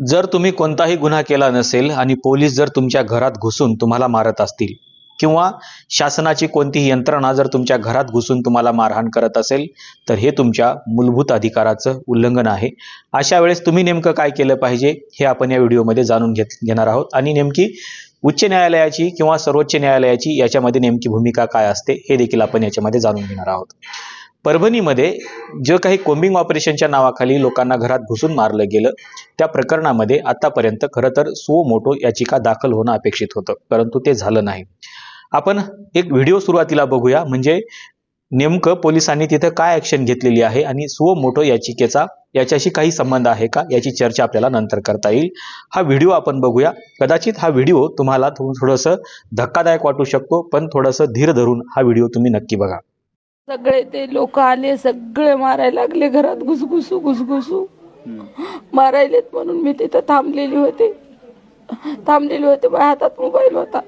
जर तुम्ही कोणताही गुन्हा केला नसेल आणि पोलीस जर तुमच्या घरात घुसून तुम्हाला मारत असतील किंवा शासनाची कोणतीही यंत्रणा जर तुमच्या घरात घुसून तुम्हाला मारहाण करत असेल तर हे तुमच्या मूलभूत अधिकाराचं उल्लंघन आहे. अशा वेळेस तुम्ही नेमकं काय केलं पाहिजे हे आपण या व्हिडिओमध्ये जाणून घेत घेणार आहोत. आणि नेमकी उच्च न्यायालयाची किंवा सर्वोच्च न्यायालयाची याच्यामध्ये नेमकी भूमिका काय असते हे देखील आपण याच्यामध्ये जाणून घेणार आहोत. परभणीमध्ये जे काही कोम्बिंग ऑपरेशनच्या नावाखाली लोकांना घरात घुसून मारलं गेलं त्या प्रकरणामध्ये आतापर्यंत खरं तर सो मोटो याचिका दाखल होणं अपेक्षित होतं परंतु ते झालं नाही. आपण एक व्हिडिओ सुरुवातीला बघूया म्हणजे नेमकं पोलिसांनी तिथं काय ॲक्शन घेतलेली आहे आणि सुओ मोटो याचिकेचा याच्याशी काही संबंध आहे का याची चर्चा आपल्याला नंतर करता येईल. हा व्हिडिओ आपण बघूया. कदाचित हा व्हिडिओ तुम्हाला थोडंसं धक्कादायक वाटू शकतो पण थोडंसं धीर धरून हा व्हिडिओ तुम्ही नक्की बघा. सगळे ते लोक आले सगळे मारायला लागले घरात घुसघुसू घुसघुसू. मारायलेत म्हणून मी तिथं थांबलेली होते. थांबलेली होते माझ्या हातात मोबाईल होता.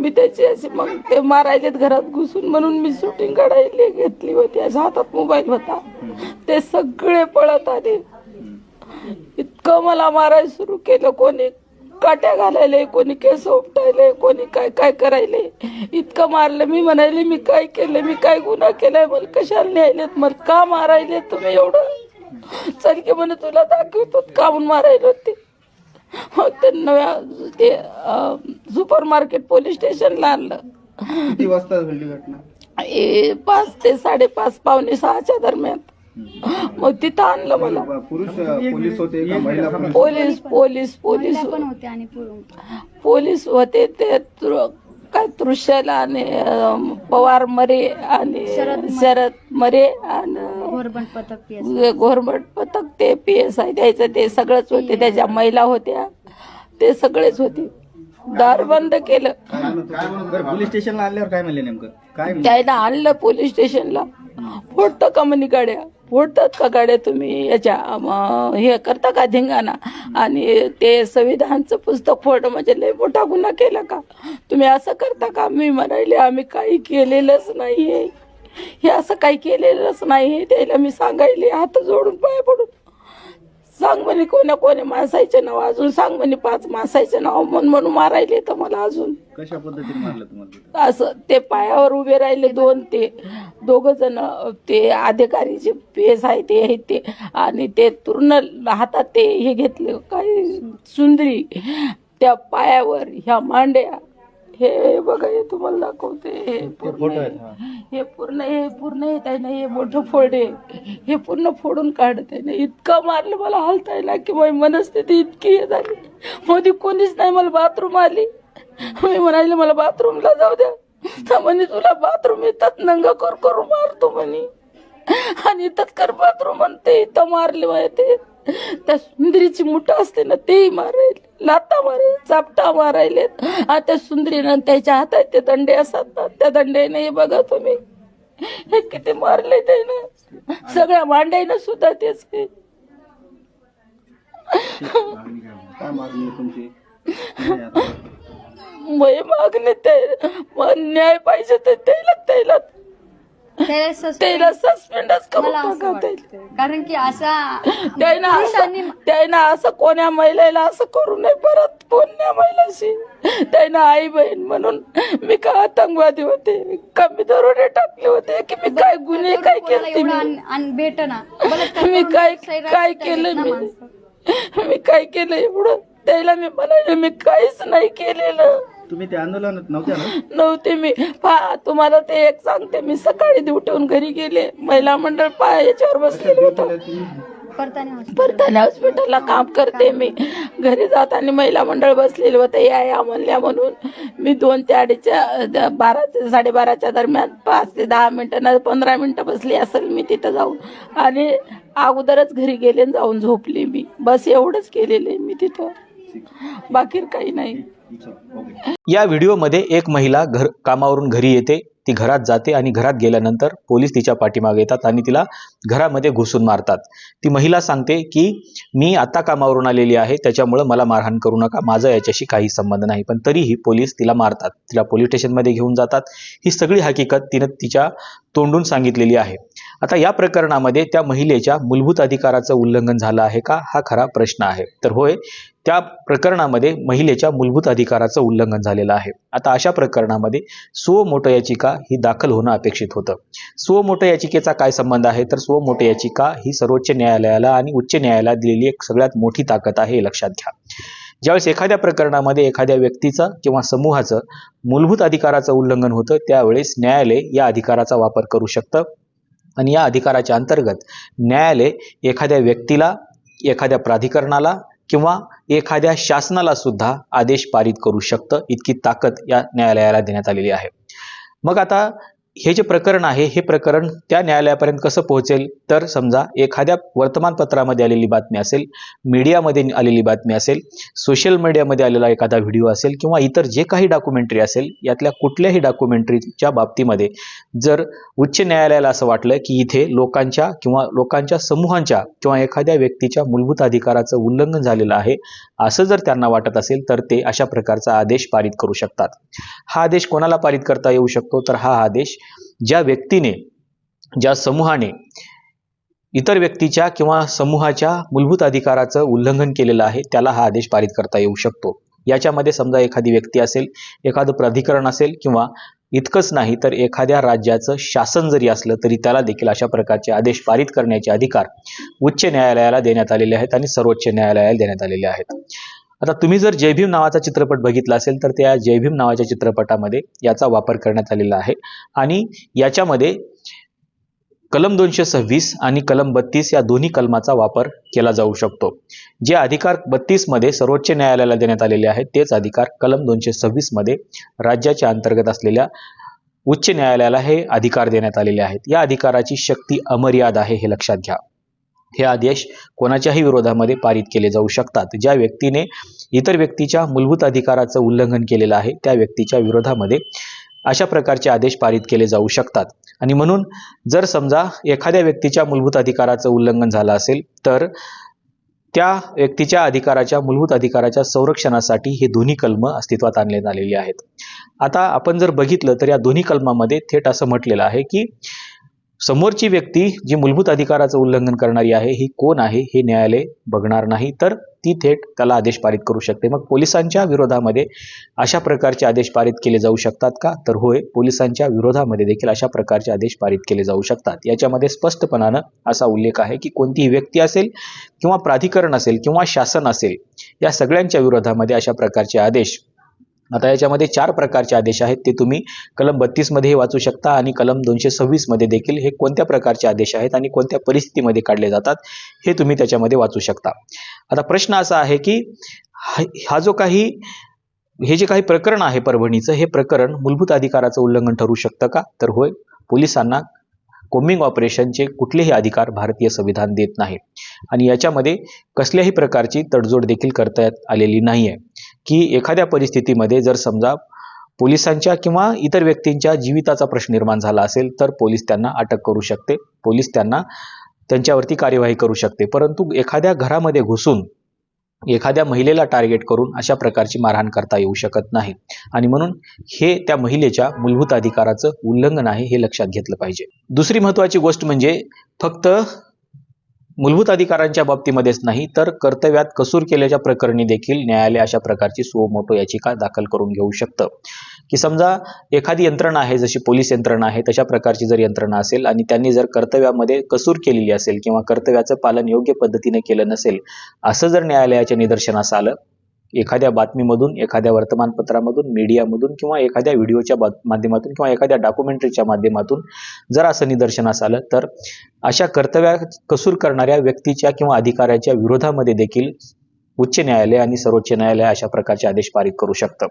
मी त्याची अशी मग ते मारायलेत घरात घुसून म्हणून मी शूटिंग काढायला घेतली होती अशा हातात मोबाईल होता. ते सगळे पळत आले. इतकं मला मारायला सुरू केलं कोणी. काट्या घालायले कोणी केस उपटायले कोणी काय काय करायले. इतकं मारलं मी म्हणाले मी काय केलं मी काय गुन्हा केलाय मला कशाला न्यायलेत मला का मारायले तुम्ही एवढं? चल की म्हणे तुला दाखवतो का म्हणून मारायले होते. मग ते नव्या ते सुपर मार्केट पोलीस स्टेशनला आणलं. किती वाजता घडली घटना? ए, पाच ते साडेपाच पावणे सहाच्या दरम्यान. मग तिथं आणलं मला. पुरुष पोलीस होते का? महिला पोलीस पोलीस पोलीस. पोलीस पण होते आणि पुरुष. पोलीस होते ते तृ- काय तृषाला आणि अं, पवार मरे आणि शरद मरे. शरद मरे आणि घोरबंद पथक पी घोरमट पथक ते पी एस आय द्यायचं ते सगळंच होते. त्याच्या महिला होत्या ते सगळेच होते. दार बंद केलं. बरं पोलीस स्टेशनला आणल्यावर काय म्हणले नेमकं? काय? त्याला आणलं पोलीस स्टेशनला. फोडतं का म्हणे गाड्या फोडतात का गाड्या तुम्ही? याच्या हे करता का धिंगाणा? आणि ते संविधानचं पुस्तक फोड म्हणजे लय मोठा गुन्हा केला का? तुम्ही असं करता का? मी म्हणाले आम्ही काही केलेलंच नाही हे असं काही केलेलंच नाही त्याला मी सांगायले हात जोडून पाय पडून सांग म्हणे कोण्या कोण्या माणसाचे नाव अजून. सांग म्हणे पाच माणसाचे नाव म्हणून म्हणून मारायले तर मला अजून. कशा पद्धतीने मारलं तुम्हाला तिथं? असं ते पायावर उभे राहिले दोन ते दोघ जण ते अधिकारी जे पेस आहे ते आहेत ते आणि ते पूर्ण हातात ते हे घेतले. काय सुंदरी त्या पायावर ह्या मांड्या हे बघा हे तुम्हाला दाखवते. हे पूर्ण हे. पूर्ण हे पूर्ण येत आहे ना हे मोठं फोडे हे पूर्ण फोडून काढत आहे. ना इतकं मारलं मला हलता येईल की माझी मनस्थिती इतकी हे झाली. मोदी कोणीच नाही मला बाथरूम आली. मी म्हणाले मला बाथरूमला जाऊ द्या. तर म्हणे तुला बाथरूम येतात नंग कर करू मारतो म्हणे. आणि इथंच कर बाथरूम म्हणते इथं मारले माहिती त्या सुंदरीची मुठ असते ना तेही मारायले लाता मारायले चापटा मारायलेत आणि त्या सुंदरीनं त्याच्या हातात ते दंडे असतात ना त्या दंड्याने बघा तुम्ही. हे किती मारले त्यानं. सगळ्या मांड्यानं सुद्धा तेच हे. काय मागणी आहे तुमची? नाही आता. मै मागणे ते मग न्याय पाहिजे तर त्याला त्याला. त्याला suspend- त्याला सस्पेंडच करून मला असं. वाटतं कारण की असा त्यानं पुरुषांनी असं त्यानं असं कोण्या महिलेला असं करू नये परत कोण्या महिलाशी? त्यानं आई बहीण म्हणून मी का आतंकवादी होते? का मी दरोडे टाकले होते की मी काय गुन्हे काय कोणाला केले एवढं मी? भेट ना बलात्कार मी करून काय सैराट काय करतात केलं ना मी. मी काय केलं एवढं? त्याला मी म्हणाले मी काहीच नाही केलेलं. तुम्ही ते आंदोलनात नव्हत्या ना? नव्हते मी. पहा तुम्हाला ते एक सांगते मी सकाळी उठून घरी गेले. महिला मंडळ पा याच्यावर बसलेलं होतं. परताने हॉस्पिटलला काम करते मी. घरी जाताना महिला मंडळ बसलेलं होतं. या या म्हणल्या म्हणून मी दोन ते अडीचच्या द- बारा ते साडेबाराच्या दरम्यान पाच ते दहा मिनिटं ना पंधरा मिनिटं बसली असेल मी तिथं जाऊन. आणि अगोदरच घरी गेले आणि जाऊन झोपली मी. बस एवढंच केलेलं आहे मी तिथं. बाकी काही नाही. या व्हिडिओमध्ये एक महिला घर कामावरून घरी येते. ती घरात जाते आणि घरात गेल्यानंतर पोलीस तिच्या पाठीमागे येतात आणि तिला घरामध्ये घुसून मारतात. ती महिला सांगते की मी आता कामावरून आलेली आहे. त्याच्यामुळं मला मारहाण करू नका. माझा याच्याशी काही संबंध नाही. पण तरीही पोलीस तिला मारतात. तिला पोलीस स्टेशनमध्ये घेऊन जातात. ही सगळी हकीकत तिनं तिच्या तोंडून सांगितलेली आहे. आता या प्रकरणामध्ये त्या महिलेच्या मूलभूत अधिकाराचं उल्लंघन झालं आहे का? हा खरा प्रश्न आहे. तर होय त्या प्रकरणामध्ये महिलेच्या मूलभूत अधिकाराचं उल्लंघन झालेलं आहे. आता अशा प्रकरणामध्ये स्वमोट याचिका ही दाखल होणं अपेक्षित होतं. स्वमोट याचिकेचा काय संबंध आहे? तर स्वमोट याचिका ही सर्वोच्च न्यायालयाला आणि उच्च न्यायालयाला दिलेली एक सगळ्यात मोठी ताकद आहे लक्षात घ्या. ज्यावेळेस एखाद्या प्रकरणामध्ये एखाद्या व्यक्तीचं किंवा समूहाचं मूलभूत अधिकाराचं उल्लंघन होतं त्यावेळेस न्यायालय या अधिकाराचा वापर करू शकतं. आणि या अधिकाराच्या अंतर्गत न्यायालय एखाद्या व्यक्तीला एखाद्या प्राधिकरणाला किंवा एखाद्या शासनाला सुद्धा आदेश पारित करू शकतं. इतकी ताकद या न्यायालयाला देण्यात आलेली आहे. मग आता हे जे प्रकरण आहे हे प्रकरण त्या न्यायालयापर्यंत कसं पोहोचेल? तर समजा एखाद्या वर्तमानपत्रामध्ये आलेली बातमी असेल मीडियामध्ये आलेली बातमी असेल सोशल मीडियामध्ये आलेला एखादा व्हिडिओ असेल किंवा इतर जे काही डॉक्युमेंटरी असेल यातल्या कुठल्याही डॉक्युमेंटरीच्या बाबतीमध्ये जर उच्च न्यायालयाला असं वाटलं की इथे लोकांच्या किंवा लोकांच्या समूहांच्या किंवा एखाद्या व्यक्तीच्या मूलभूत अधिकाराचं उल्लंघन झालेलं आहे असं जर त्यांना वाटत असेल तर ते अशा प्रकारचा आदेश पारित करू शकतात. हा आदेश कोणाला पारित करता येऊ शकतो? तर हा आदेश ज्या व्यक्तीने ज्या समूहाने इतर व्यक्तीच्या किंवा समूहाच्या मूलभूत अधिकाराचं उल्लंघन केलेलं आहे त्याला हा आदेश पारित करता येऊ शकतो. याच्यामध्ये समजा एखादी व्यक्ती असेल एखादं प्राधिकरण असेल किंवा इतकंच नाही तर एखाद्या राज्याचं शासन जरी असलं तरी त्याला देखील अशा प्रकारचे आदेश पारित करण्याचे अधिकार उच्च न्यायालयाला देण्यात आलेले आहेत आणि सर्वोच्च न्यायालयाला देण्यात आलेले आहेत. आता तुम्ही जर जय भीम नावाचा चित्रपट बघितला असेल तर त्या जय भीम नावाच्या चित्रपटामध्ये याचा वापर करण्यात आलेला आहे. आणि याच्यामध्ये कलम दोनशे सव्वीस आणि कलम बत्तीस या दोन्ही कलमाचा वापर केला जाऊ शकतो. जे अधिकार बत्तीसमध्ये सर्वोच्च न्यायालयाला देण्यात आलेले आहेत तेच अधिकार कलम दोनशे सव्वीसमध्ये राज्याच्या अंतर्गत असलेल्या उच्च न्यायालयाला हे अधिकार देण्यात आलेले आहेत. या अधिकाराची शक्ती अमर्याद आहे हे लक्षात घ्या. हे आदेश कोणाच्याही विरोधामध्ये पारित केले जाऊ शकतात. ज्या व्यक्तीने इतर व्यक्तीच्या मूलभूत अधिकाराचं उल्लंघन केलेलं आहे त्या व्यक्तीच्या विरोधामध्ये अशा प्रकारचे आदेश पारित केले जाऊ शकतात. आणि म्हणून जर समजा एखाद्या व्यक्तीच्या मूलभूत अधिकाराचं उल्लंघन झालं असेल तर त्या व्यक्तीच्या अधिकाराच्या मूलभूत अधिकाराच्या संरक्षणासाठी हे दोन्ही कलम अस्तित्वात आणण्यात आलेली आहेत. आता आपण जर बघितलं तर या दोन्ही कलमामध्ये थेट असं म्हटलेलं आहे की समोरची व्यक्ती जी मूलभूत अधिकाराचं उल्लंघन करणारी आहे ही कोण आहे हे न्यायालय बघणार नाही तर ती थेट त्याला आदेश पारित करू शकते. मग पोलिसांच्या विरोधामध्ये अशा प्रकारचे आदेश पारित केले जाऊ शकतात का? तर होय पोलिसांच्या विरोधामध्ये देखील अशा प्रकारचे आदेश पारित केले जाऊ शकतात. याच्यामध्ये स्पष्टपणानं असा उल्लेख आहे की कोणतीही व्यक्ती असेल किंवा प्राधिकरण असेल किंवा शासन असेल या सगळ्यांच्या विरोधामध्ये अशा प्रकारचे आदेश आता याच्यामध्ये चार प्रकारचे आदेश आहेत. ते तुम्ही कलम बत्तीसमध्येही वाचू शकता आणि कलम दोनशे सव्वीसमध्ये देखील हे कोणत्या प्रकारचे आदेश आहेत आणि कोणत्या परिस्थितीमध्ये काढले जातात हे तुम्ही त्याच्यामध्ये वाचू शकता. आता प्रश्न असा आहे की हा- हा जो काही हे जे काही प्रकरण आहे परभणीचं हे प्रकरण मूलभूत अधिकाराचं उल्लंघन ठरू शकतं का? तर होय पोलिसांना कोम्बिंग ऑपरेशनचे कुठलेही अधिकार भारतीय संविधान देत नाही. आणि याच्यामध्ये कसल्याही प्रकारची तडजोड देखील करता आलेली नाही आहे की एखाद्या परिस्थितीमध्ये जर समजा पोलिसांच्या किंवा इतर व्यक्तींच्या जीविताचा प्रश्न निर्माण झाला असेल तर पोलीस त्यांना अटक करू शकते. पोलीस त्यांना त्यांच्यावरती कार्यवाही करू शकते. परंतु एखाद्या घरामध्ये घुसून एखाद्या महिलेला टार्गेट करून अशा प्रकारची मारहाण करता येऊ शकत नाही. आणि म्हणून हे त्या महिलेच्या मूलभूत अधिकाराचं उल्लंघन आहे हे लक्षात घेतलं पाहिजे. दुसरी महत्त्वाची गोष्ट म्हणजे फक्त मूलभूत अधिकारांच्या बाबतीमध्येच नाही तर कर्तव्यात कसूर केल्याच्या प्रकरणी देखील न्यायालय अशा प्रकारची सुमोटो याचिका दाखल करून घेऊ शकतं. की समजा एखादी यंत्रणा आहे जशी पोलीस यंत्रणा आहे तशा प्रकारची जर यंत्रणा असेल आणि त्यांनी जर कर्तव्यामध्ये कसूर केलेली असेल किंवा कर्तव्याचं पालन योग्य पद्धतीने केलं नसेल असं जर न्यायालयाच्या निदर्शनास आलं एखाद्या बातमीमधून एखाद्या वर्तमानपत्रामधून मीडियामधून किंवा एखाद्या व्हिडिओच्या माध्यमातून किंवा एखाद्या डॉक्युमेंटरीच्या माध्यमातून जर असं निदर्शनास आलं तर अशा कर्तव्या कसूर करणाऱ्या व्यक्तीच्या किंवा अधिकाऱ्याच्या विरोधामध्ये देखील उच्च न्यायालय आणि सर्वोच्च न्यायालय अशा प्रकारचे आदेश पारित करू शकतं.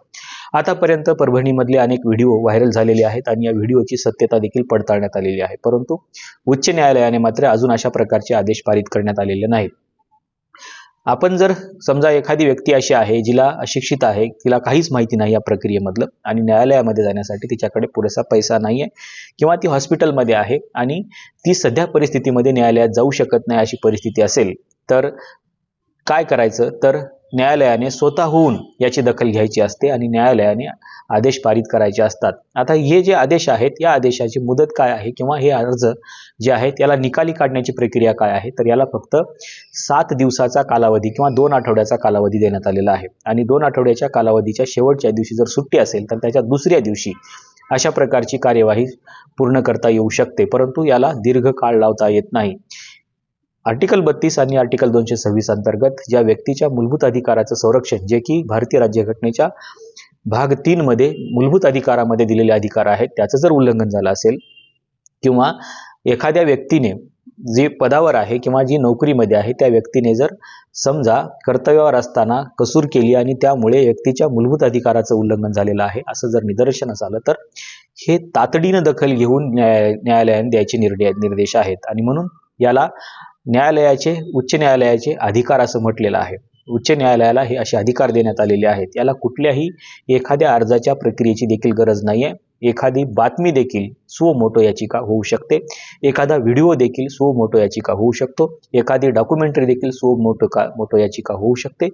आतापर्यंत परभणीमधले अनेक व्हिडिओ व्हायरल झालेले आहेत आणि या व्हिडिओची सत्यता देखील पडताळण्यात आलेली आहे. परंतु उच्च न्यायालयाने मात्र अजून अशा प्रकारचे आदेश पारित करण्यात आलेले नाहीत. आपण जर समजा एखादी व्यक्ती अशी आहे जिला अशिक्षित आहे तिला काहीच माहिती नाही या प्रक्रियेमधलं आणि न्यायालयामध्ये जाण्यासाठी तिच्याकडे पुरेसा पैसा नाही आहे किंवा ती हॉस्पिटलमध्ये आहे आणि ती सध्या परिस्थितीमध्ये न्यायालयात जाऊ शकत नाही अशी परिस्थिती असेल तर काय करायचं? तर न्यायालयाने स्वतःहून याची दखल घ्यायची असते आणि न्यायालयाने आदेश पारित करायचे असतात. आता हे जे आदेश आहेत या आदेशाची मुदत काय आहे किंवा हे अर्ज जे आहेत याला निकाली काढण्याची प्रक्रिया काय आहे? तर याला फक्त सात दिवसाचा कालावधी किंवा दोन आठवड्याचा कालावधी देण्यात आलेला आहे. आणि दोन आठवड्याच्या कालावधीच्या शेवटच्या दिवशी जर सुट्टी असेल तर त्याच्या दुसऱ्या दिवशी अशा प्रकारची कार्यवाही पूर्ण करता येऊ शकते परंतु याला दीर्घ काळ लावता येत नाही. आर्टिकल बत्तीस आणि आर्टिकल दोनशे सव्वीस अंतर्गत ज्या व्यक्तीच्या मूलभूत अधिकाराचं संरक्षण जे की भारतीय राज्यघटनेच्या भाग तीन मध्ये मूलभूत अधिकारामध्ये दिलेले अधिकार आहेत त्याचं जर उल्लंघन झालं असेल किंवा एखाद्या व्यक्तीने जे पदावर आहे किंवा जी नोकरीमध्ये आहे त्या व्यक्तीने जर समजा कर्तव्यावर असताना कसूर केली आणि त्यामुळे व्यक्तीच्या मूलभूत अधिकाराचं उल्लंघन झालेलं आहे असं जर निदर्शनास आलं तर हे तातडीनं दखल घेऊन न्याय न्यायालयाने द्यायचे निर्णय निर्देश आहेत. आणि म्हणून याला न्यायालयाचे उच्च न्यायालयाचे अधिकार असं म्हटलेलं आहे. उच्च न्यायालयाला हे असे अधिकार देण्यात आलेले आहेत. याला कुठल्याही एखाद्या अर्जाच्या प्रक्रियेची देखील गरज नाही आहे एखादी बातमी देखील सो मोटो याचिका होऊ शकते. एखादा व्हिडिओ देखील सो मोटो याचिका होऊ शकतो. एखादी डॉक्युमेंटरी देखील सो मोटो का मोटो याचिका होऊ शकते.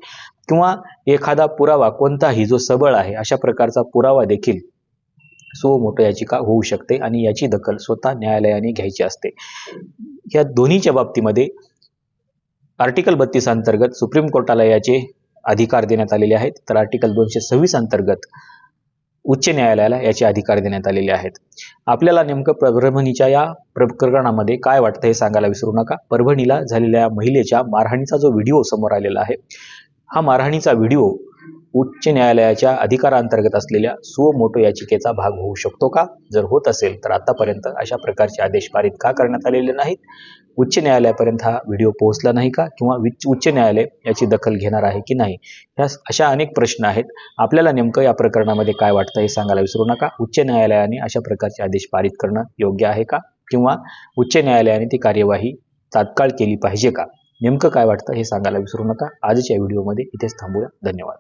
किंवा एखादा पुरावा कोणताही जो सबळ आहे अशा प्रकारचा पुरावा देखील सो मोठं याचिका होऊ शकते आणि याची दखल स्वतः न्यायालयाने घ्यायची असते. या दोन्हीच्या बाबतीमध्ये आर्टिकल बत्तीस अंतर्गत सुप्रीम कोर्टाला याचे अधिकार देण्यात आलेले आहेत. तर आर्टिकल दोनशे सव्वीस अंतर्गत उच्च न्यायालयाला याचे अधिकार देण्यात आलेले आहेत. आपल्याला नेमकं परभणीच्या या प्रकरणामध्ये काय वाटतं हे सांगायला विसरू नका. परभणीला झालेल्या महिलेच्या मारहाणीचा जो व्हिडिओ समोर आलेला आहे हा मारहाणीचा व्हिडिओ उच्च न्यायालयाच्या अधिकारांतर्गत असलेल्या सुओ मोटो याचिकेचा भाग होऊ शकतो का? जर होत असेल तर आतापर्यंत अशा प्रकारचे आदेश पारित का करण्यात आलेले नाहीत? उच्च न्यायालयापर्यंत हा व्हिडिओ पोहोचला नाही का? किंवा उच्च न्यायालय याची दखल घेणार आहे की नाही? ह्या अशा अनेक प्रश्न आहेत. आपल्याला नेमकं या प्रकरणामध्ये काय वाटतं हे सांगायला विसरू नका. उच्च न्यायालयाने अशा प्रकारचे आदेश पारित करणं योग्य आहे का? किंवा उच्च न्यायालयाने ती कार्यवाही तात्काळ केली पाहिजे का? नेमकं काय वाटतं हे सांगायला विसरू नका. आजच्या व्हिडिओमध्ये इथेच थांबूया. धन्यवाद.